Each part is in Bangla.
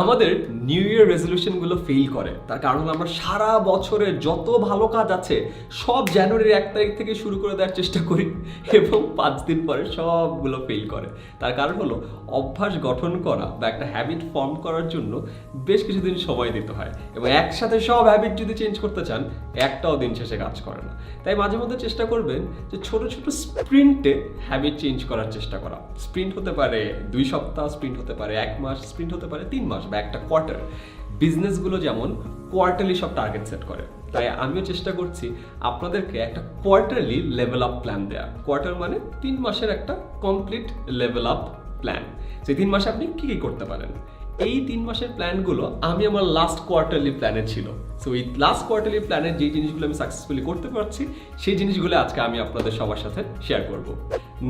আমাদের নিউ ইয়ার রেজলিউশনগুলো ফেল করে। তার কারণ আমরা সারা বছরের যত ভালো কাজ আছে, সব জানুয়ারির এক তারিখ থেকে শুরু করে দেওয়ার চেষ্টা করি এবং পাঁচ দিন পরে সবগুলো ফেল করে। তার কারণ হলো, অভ্যাস গঠন করা বা একটা হ্যাবিট ফর্ম করার জন্য বেশ কিছুদিন সময় দিতে হয় এবং একসাথে সব হ্যাবিট যদি চেঞ্জ করতে চান, একটাও দিন শেষে কাজ করে না। তাই মাঝে মধ্যে চেষ্টা করবেন যে ছোট ছোট স্প্রিন্টে হ্যাবিট চেঞ্জ করার চেষ্টা করা। স্প্রিন্ট হতে পারে দুই সপ্তাহ স্প্রিন্ট হতে পারে এক মাস স্প্রিন্ট হতে পারে তিন মাস। বা একটা কোয়ার্টার বিজনেসগুলো যেমন কোয়ার্টারলি সব টার্গেট সেট করে। তাই আমিও চেষ্টা করছি আপনাদেরকে একটা কোয়ার্টারলি লেভেল আপ প্ল্যান দেওয়া কোয়ার্টার মানে তিন মাসের একটা কমপ্লিট লেভেল আপ প্ল্যান সেই তিন মাসে আপনি কী কী করতে পারেন? এই তিন মাসের প্ল্যানগুলো আমি আমার লাস্ট কোয়ার্টারলি প্ল্যানে ছিল। সো এই লাস্ট কোয়ার্টারলি প্ল্যানের যে জিনিসগুলো আমি সাকসেসফুলি করতে পারছি, সেই জিনিসগুলো আজকে আমি আপনাদের সবার সাথে শেয়ার করব।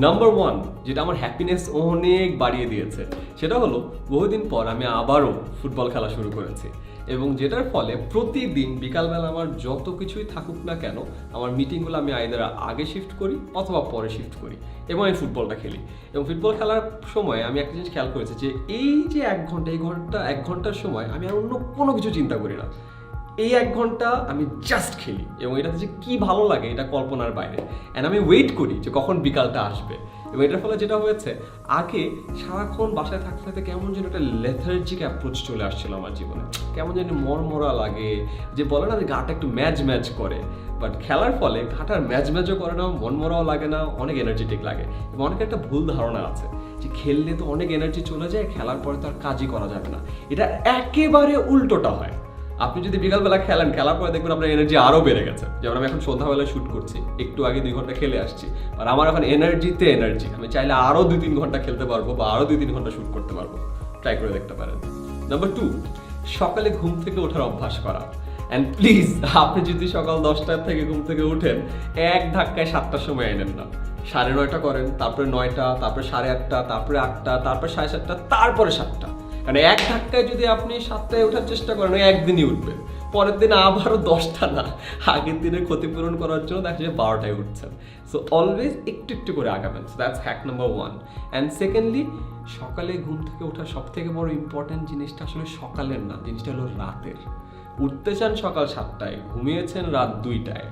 নাম্বার ওয়ান যেটা আমার হ্যাপিনেস অনেক বাড়িয়ে দিয়েছে, সেটা হলো বহুদিন পর আমি আবারও ফুটবল খেলা শুরু করেছি এবং যেটার ফলে প্রতিদিন বিকালবেলা আমার যত কিছুই থাকুক না কেন, আমার মিটিংগুলো আমি আইদার আগে শিফট করি অথবা পরে শিফট করি এবং আমি ফুটবলটা খেলি। এবং ফুটবল খেলার সময় আমি একটা জিনিস খেয়াল করেছি যে এই যে এক ঘণ্টা, এই ঘণ্টা, এক ঘণ্টার সময় আমি আর অন্য কোনো কিছু চিন্তা করি না। এই এক ঘণ্টা আমি জাস্ট খেলি এবং এটাতে যে কি ভালো লাগে এটা কল্পনার বাইরে। অ্যান্ড আমি ওয়েট করি যে কখন বিকালটা আসবে। এবং এটার ফলে যেটা হয়েছে, আগে সারাক্ষণ বাসায় থাকতে থাকতে কেমন যেন একটা লেথার্জিক অ্যাপ্রোচ চলে আসছিল আমার জীবনে। কেমন যেন মরমরা লাগে, যে বলে না যে গাটা একটু ম্যাচ ম্যাচ করে। বাট খেলার ফলে ঘাটার ম্যাচ ম্যাচও করে না, মনমরাও লাগে না, অনেক এনার্জেটিক লাগে। এবং অনেকের একটা ভুল ধারণা আছে যে খেললে তো অনেক এনার্জি চলে যায়, খেলার পরে তো আর কাজই করা যাবে না। এটা একেবারে উল্টোটা হয়। আপনি যদি বিকালবেলা খেলেন, খেলার পরে দেখবেন আপনার এনার্জি আরও বেড়ে গেছে। যেমন আমি এখন সন্ধ্যাবেলায় শ্যুট করছি, একটু আগে দুই ঘণ্টা খেলে আসছি। আর আমার এখন এনার্জিতে এনার্জি আমি চাইলে আরও দুই তিন ঘণ্টা খেলতে পারব বা আরও দুই তিন ঘণ্টা শ্যুট করতে পারব। ট্রাই করে দেখতে পারেন। নাম্বার টু সকালে ঘুম থেকে ওঠার অভ্যাস করা। অ্যান্ড প্লিজ আপনি যদি সকাল দশটার থেকে ঘুম থেকে উঠেন, এক ধাক্কায় সাতটার সময় এনেন না। সাড়ে নয়টা করেন, তারপরে নয়টা, তারপরে সাড়ে আটটা, তারপরে আটটা, তারপরে সাড়ে সাতটা, তারপরে সাতটা। কারণ এক ধাক্কায় যদি আপনি সাতটায় ওঠার চেষ্টা করেন, ওই একদিনই উঠবেন পরের দিন আবারও দশটা না, আগের দিনের ক্ষতিপূরণ করার জন্য দেখা যায় বারোটায় উঠছেন। সো অলওয়েজ একটু একটু করে আগাবেন। So that's hack number one and secondly সকালে ঘুম থেকে ওঠার সব থেকে বড় ইম্পর্টেন্ট জিনিসটা আসলে সকালের না, জিনিসটা হলো রাতের। উঠতে চান সকাল সাতটায়, ঘুমিয়েছেন রাত দুইটায়।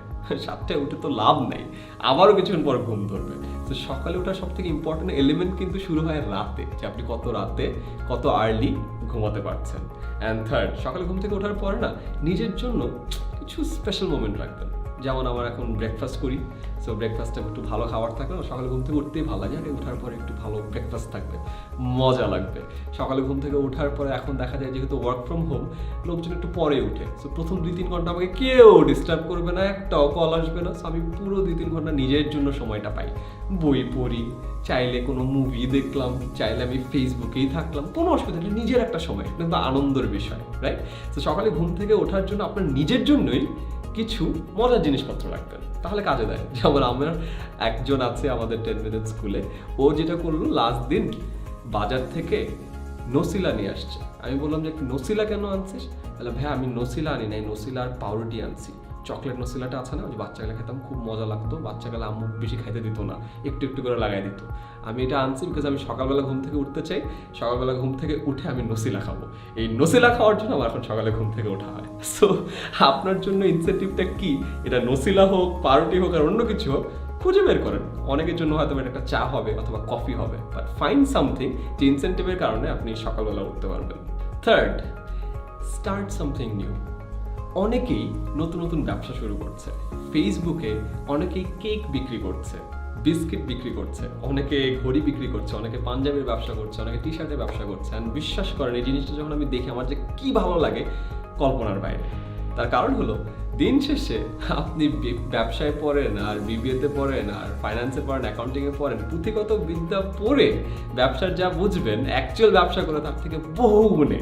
সাতটায় উঠে তো লাভ নেই, আবারও কিছুক্ষণ পর ঘুম ধরবে। তো সকালে ওঠার সব থেকে ইম্পর্টেন্ট এলিমেন্ট কিন্তু শুরু হয় রাতে, যে আপনি কত রাতে, কত আর্লি ঘুমাতে পারছেন। অ্যান্ড থার্ড সকালে ঘুম থেকে ওঠার পরে না, নিজের জন্য কিছু স্পেশাল মোমেন্ট রাখবেন। যেমন আমার এখন ব্রেকফাস্ট করি। সো ব্রেকফাস্টটা একটু ভালো খাবার থাকলে না সকালে ঘুম থেকে উঠতেই ভালো লাগে আরে ওঠার পরে একটু ভালো ব্রেকফাস্ট থাকবে, মজা লাগবে। সকালে ঘুম থেকে ওঠার পরে এখন দেখা যায় যেহেতু ওয়ার্ক ফ্রম হোম লোকজন একটু পরে উঠে। সো প্রথম দুই তিন ঘণ্টা আমাকে কেউ ডিস্টার্ব করবে না, একটাও কল আসবে না। সো আমি পুরো দুই তিন ঘণ্টা নিজের জন্য সময়টা পাই। বই পড়ি, চাইলে কোনো মুভি দেখলাম, চাইলে আমি ফেসবুকেই থাকলাম। কোনো অসুবিধা নেই, নিজের একটা সময় কিন্তু আনন্দের বিষয় রাইট তো সকালে ঘুম থেকে ওঠার জন্য আপনার নিজের জন্যই কিছু মজার জিনিসপত্র রাখবেন তাহলে কাজে দেয়। যেমন আমার একজন আছে আমাদের টেন মিনিট স্কুলে ও যেটা করল লাস্ট দিন বাজার থেকে নসিলা নিয়ে আসছে। আমি বললাম যে, নসিলা কেন আনছিস? তাহলে ভাই, আমি নসিলা আনি নাই। নসিলার পাউরুটি আনছি। চকলেট নসিলাটা আছে না, ওই বাচ্চাগুলো খেতাম, খুব মজা লাগতো। বাচ্চাগুলো আম্মু বেশি খাইতে দিত না, একটু একটু করে লাগাই দিত। আমি এটা আনছি বিকজ আমি সকালবেলা ঘুম থেকে উঠতে চাই। সকালবেলা ঘুম থেকে উঠে আমি নসিলা খাব। এই নসিলা খাওয়ার জন্য আমার এখন সকালে ঘুম থেকে ওঠা হয়। সো আপনার জন্য ইনসেন্টিভটা কি? এটা নসিলা হোক, পাউরুটি হোক আর অন্য কিছু হোক, খুঁজে বের করেন। অনেকের জন্য হয়তো এটা একটা চা হবে অথবা কফি হবে বাট ফাইন সামথিং যে ইনসেন্টিভের কারণে আপনি সকালবেলা উঠতে পারবেন। থার্ড স্টার্ট সামথিং নিউ অনেকেই নতুন নতুন ব্যবসা শুরু করছে। ফেসবুকে অনেকেই কেক বিক্রি করছে, বিস্কিট বিক্রি করছে, অনেকে ঘড়ি বিক্রি করছে, অনেকে পাঞ্জাবির ব্যবসা করছে, অনেকে টি শার্টের ব্যবসা করছে। আর বিশ্বাস করেন, এই জিনিসটা যখন আমি দেখি, আমার যে কি ভালো লাগে কল্পনার বাইরে। তার কারণ হলো, দিন শেষে আপনি ব্যবসায় পড়েন আর বিবিএতে পড়েন আর ফাইন্যান্সে পড়েন অ্যাকাউন্টিংয়ে পড়েন, পুঁথিগত বিদ্যা পড়ে ব্যবসার যা বুঝবেন অ্যাকচুয়াল ব্যবসা করে তার থেকে বহু গুণে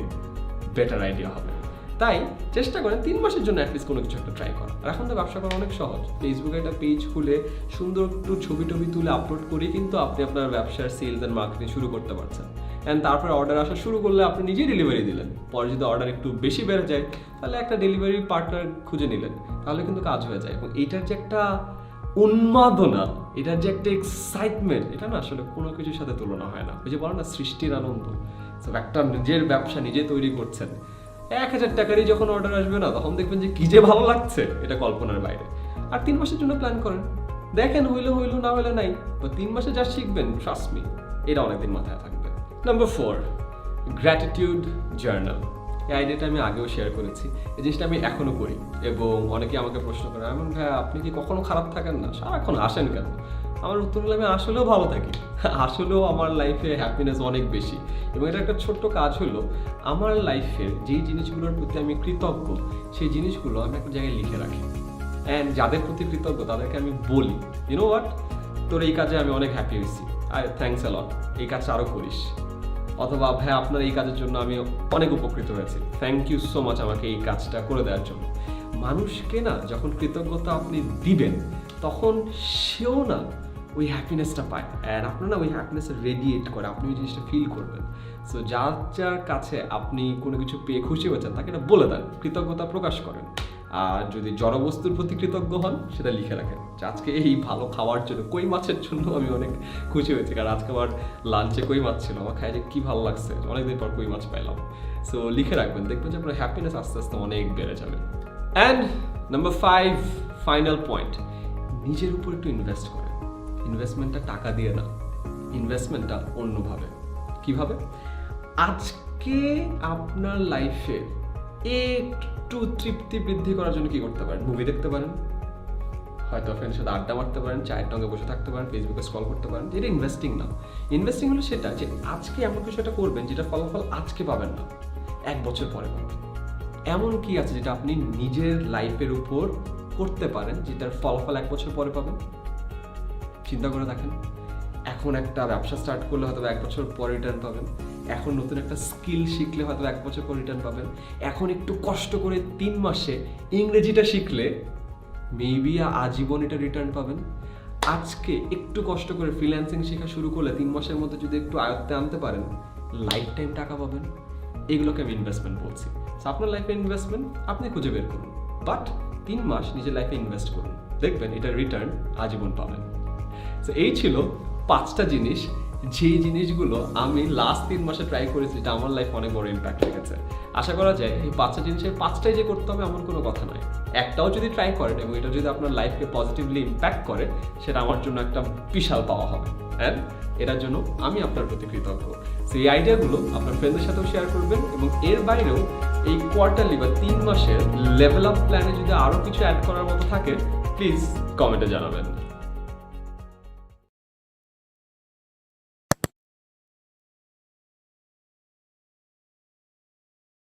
বেটার আইডিয়া হবে। তাই চেষ্টা করেন তিন মাসের জন্য অ্যাটলিস্ট কোনো কিছু একটা ট্রাই করা। আর এখন তো ব্যবসা করা অনেক সহজ। ফেসবুকে একটা পেজ খুলে সুন্দর একটু ছবি টবি তুলে আপলোড করে কিন্তু আপনি আপনার ব্যবসার সেলস অ্যান্ড মার্কেটিং শুরু করতে পারছেন। অ্যান্ড তারপরে অর্ডার আসা শুরু করলে আপনি নিজেই ডেলিভারি দিলেন। পরে যদি অর্ডার একটু বেশি বেড়ে যায়, তাহলে একটা ডেলিভারি পার্টনার খুঁজে নিলেন। তাহলে কিন্তু কাজ হয়ে যায়। এবং এইটার যে একটা উন্মাদনা, এটার যে একটা এক্সাইটমেন্ট এটা না আসলে কোনো কিছুর সাথে তুলনা হয় না। ওই যে বলো না, সৃষ্টির আনন্দ। একটা নিজের ব্যবসা নিজে তৈরি করছেন। এক হাজার টাকারই যখন অর্ডার আসবে না, তখন দেখবেন যে কি যে ভালো লাগছে, এটা কল্পনার বাইরে। আর তিন মাসের জন্য প্ল্যান করেন। দেখেন হইল হইল, না হইলে নাই। বা তিন মাসে যা শিখবেন ট্রাস্ট মি এটা অনেকদিন মাথায় থাকবে। নাম্বার ফোর গ্র্যাটিটিউড জার্নাল এই আইডিয়াটা আমি আগেও শেয়ার করেছি। এই জিনিসটা আমি এখনও করি। এবং অনেকে আমাকে প্রশ্ন করে এমন ভাই আপনি কি কখনো খারাপ থাকেন না? সারাক্ষণ আসেন কেন? আমার উত্তর হলো আমি আসলেও ভালো থাকি। আসলেও আমার লাইফে হ্যাপিনেস অনেক বেশি। এবং এটা একটা ছোট্ট কাজ হলো, আমার লাইফের যেই জিনিসগুলোর প্রতি আমি কৃতজ্ঞ, সেই জিনিসগুলো আমি একটা জায়গায় লিখে রাখি। অ্যান্ড যাদের প্রতি কৃতজ্ঞ, তাদেরকে আমি বলি ইউনো হোয়াট তোর এই কাজে আমি অনেক হ্যাপি হয়েছি। আই থ্যাংকস অ্যালট এই কাজটা আরও করিস। অথবা, ভাই, আপনার এই কাজের জন্য আমি অনেক উপকৃত হয়েছি। থ্যাংক ইউ সো মাচ আমাকে এই কাজটা করে দেওয়ার জন্য। মানুষকে না, যখন কৃতজ্ঞতা আপনি দিবেন, তখন সেও না ওই হ্যাপিনেসটা পায়। অ্যান্ড আপনার না ওই হ্যাপিনেস রেডিয়েট করে আপনি ওই জিনিসটা ফিল করবেন। সো যার যার কাছে আপনি কোনো কিছু পেয়ে খুশি হয়েছেন, তাকে এটা বলে দেন, কৃতজ্ঞতা প্রকাশ করেন। আর যদি জড়বস্তুর প্রতি কৃতজ্ঞ হন, সেটা লিখে রাখেন আজকে এই ভালো খাওয়ার জন্য, কই মাছের জন্য আমি অনেক খুশি হয়েছি? কারণ আজকে আমার লাঞ্চে কই মাছ ছিল? আমার খাই যে কী ভালো লাগছে? অনেকদিন পর কই মাছ পাইলাম। সো লিখে রাখবেন, দেখবেন যে আপনার হ্যাপিনেস আস্তে আস্তে অনেক বেড়ে যাবে। And number five final point নিজের উপর একটু ইনভেস্ট করেন। ইনভেস্টমেন্টটা টাকা দিয়ে না ইনভেস্টমেন্টটা অন্যভাবে। কীভাবে? আজকে আপনার লাইফে একটু তৃপ্তি বৃদ্ধি করার জন্য কি করতে পারেন? মুভি দেখতে পারেন, হয়তো ফ্রেন্ডের সাথে আড্ডা মারতে পারেন, চায়ের টঙ্গে বসে থাকতে পারেন ফেসবুকে স্ক্রল করতে পারেন, এটা ইনভেস্টিং না। ইনভেস্টিং হলো সেটা যে আজকে এমন কিছু একটা করবেন যেটা ফলাফল আজকে পাবেন না, এক বছর পরে পাবেন। এমন কি আছে যেটা আপনি নিজের লাইফের উপর করতে পারেন, যেটার ফলাফল এক বছর পরে পাবেন? চিন্তা করে দেখেন, এখন একটা ব্যবসা স্টার্ট করলে হয়তো এক বছর পর রিটার্ন পাবেন। এখন নতুন একটা স্কিল শিখলে হয়তো এক বছর পর রিটার্ন পাবেন। এখন একটু কষ্ট করে তিন মাসে ইংরেজিটা শিখলে মেবি আজীবন এটা রিটার্ন পাবেন। আজকে একটু কষ্ট করে ফ্রিল্যান্সিং শেখা শুরু করলে তিন মাসের মধ্যে যদি একটু আয়ত্তে আনতে পারেন লাইফ টাইম টাকা পাবেন। এগুলোকে আমি ইনভেস্টমেন্ট বলছি। আপনার লাইফে ইনভেস্টমেন্ট আপনি খুঁজে বের করুন। বাট তিন মাস নিজের লাইফে ইনভেস্ট করুন। দেখবেন এটা রিটার্ন আজীবন পাবেন। তো এই ছিল পাঁচটা জিনিস। যেই জিনিসগুলো আমি লাস্ট তিন মাসে ট্রাই করেছি যেটা আমার লাইফ অনেক বড় ইম্প্যাক্ট রেখেছে আশা করা যায় এই পাঁচটা জিনিসের পাঁচটাই যে করতে হবে এমন কোনো কথা নয়। একটাও যদি ট্রাই করেন এবং এটা যদি আপনার লাইফকে পজিটিভলি ইম্প্যাক্ট করে, সেটা আমার জন্য একটা বিশাল পাওয়া হবে। হ্যাঁ এটার জন্য আমি আপনার প্রতি কৃতজ্ঞ। সেই আইডিয়াগুলো আপনার ফ্রেন্ডের সাথেও শেয়ার করবেন এবং এর বাইরেও এই কোয়ার্টারলি বা তিন মাসের লেভেল আপ প্ল্যানে যদি আরও কিছু অ্যাড করার মতো থাকে প্লিজ কমেন্টে জানাবেন।